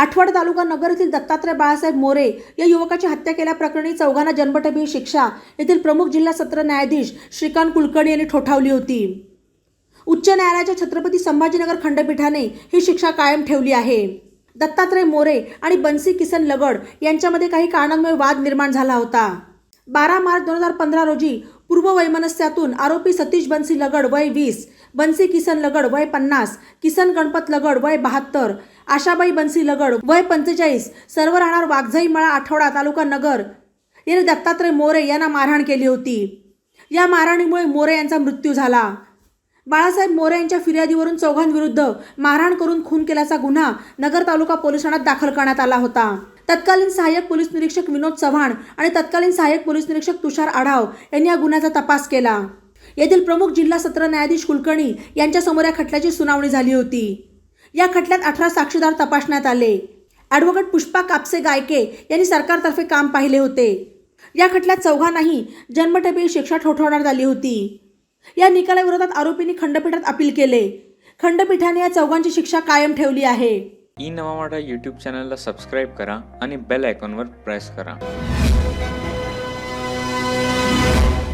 आठवड तालुका नगर येथील दत्तात्रय बाळासाहेब मोरे या युवकाची हत्या केल्याप्रकरणी चौघांना जन्मठेपी शिक्षा. येथील प्रमुख जिल्हा सत्र न्यायाधीश श्रीकांत कुलकर्णी यांनी ठोठावली होती. उच्च न्यायालयाच्या छत्रपती संभाजीनगर खंडपीठाने ही शिक्षा कायम ठेवली आहे. दत्तात्रय मोरे आणि बन्सी किसन लगड यांच्यामध्ये काही कारणांमुळे वाद निर्माण झाला होता. बारा मार्च दोन हजार पंधरा रोजी पूर्व वैमनस्यातून आरोपी सतीश बन्सी लगड वय वीस बन्सी किसन लगड वय पन्नास किसन गणपत लगड वय बहात्तर आशाबाई बन्सी लगड वय पंचेचाळीस सर्व राहणार वाघजाई मळा आठवडा तालुका नगर. याने दत्तात्रय मोरे यांना मारहाण केली होती. या मारहाणीमुळे मोरे यांचा मृत्यू झाला. बाळासाहेब मोरे यांच्या फिर्यादीवरून चौघांविरुद्ध मारहाण करून खून केल्याचा गुन्हा नगर तालुका पोलीस ठाण्यात दाखल करण्यात आला होता. तत्कालीन सहाय्यक पोलीस निरीक्षक विनोद चव्हाण आणि तत्कालीन सहाय्यक पोलीस निरीक्षक तुषार आढाव यांनी या गुन्ह्याचा तपास केला. येथील प्रमुख जिल्हा सत्र न्यायाधीश कुलकर्णी यांच्यासमोर या खटल्याची सुनावणी झाली होती. या खटल्यात अठरा साक्षीदार तपासण्यात आले. ॲडव्होकेट पुष्पा कापसे गायके यांनी सरकारतर्फे काम पाहिले होते. या खटल्यात चौघांनाही जन्मठेपी शिक्षा ठोठवण्यात आली होती. या निकालाविरोधात आरोपींनी खंडपीठात अपील केले. खंडपीठाने या चौघांची शिक्षा कायम ठेवली आहे. ई नवा यूट्यूब चॅनलला सबस्क्राईब करा आणि बेल आयकॉनवर प्रेस करा.